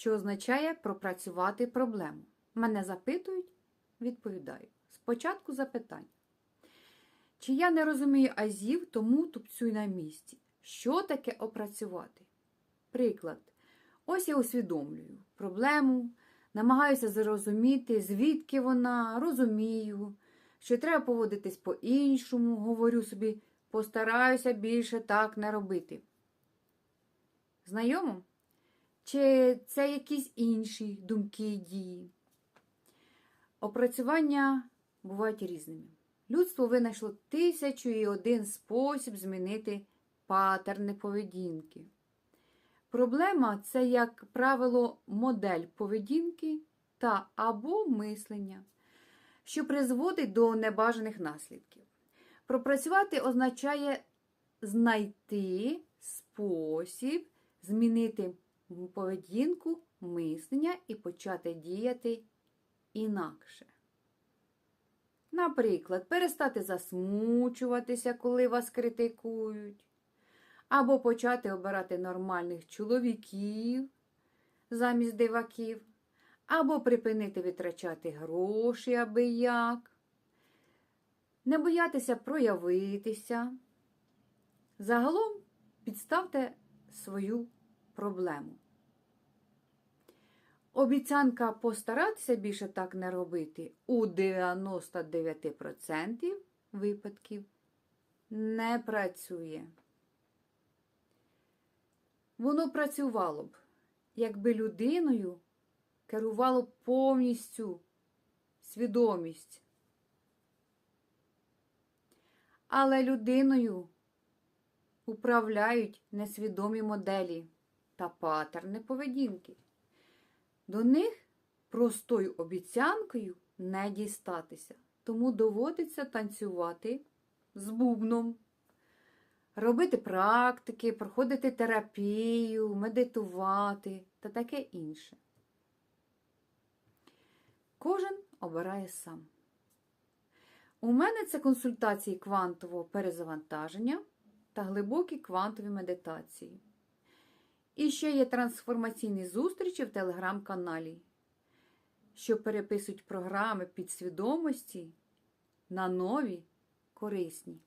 що означає пропрацювати проблему. Мене запитують, відповідаю. Спочатку запитання. Чи я не розумію азів, тому тупцюю на місці. Що таке опрацювати? Приклад. Ось я усвідомлюю проблему, намагаюся зрозуміти, звідки вона, розумію, що треба поводитись по-іншому, говорю собі, постараюся більше так не робити. Знайомо? Чи це якісь інші думки і дії? Опрацювання бувають різними. Людство винайшло тисячу і один спосіб змінити патерни поведінки. Проблема це, як правило, модель поведінки та або мислення, що призводить до небажаних наслідків. Пропрацювати означає знайти спосіб змінити поведінку, мислення і почати діяти інакше. Наприклад, перестати засмучуватися, коли вас критикують, або почати обирати нормальних чоловіків замість диваків, або припинити витрачати гроші аби як, не боятися проявитися. Загалом підставте свою проблему. Обіцянка постаратися більше так не робити у 99% випадків не працює. Воно працювало б, якби людиною керувало повністю свідомість. Але людиною управляють несвідомі моделі та патерни поведінки. До них простою обіцянкою не дістатися, тому доводиться танцювати з бубном, робити практики, проходити терапію, медитувати та таке інше. Кожен обирає сам. У мене це консультації квантового перезавантаження та глибокі квантові медитації. І ще є трансформаційні зустрічі в телеграм-каналі, що переписують програми підсвідомості на нові корисні.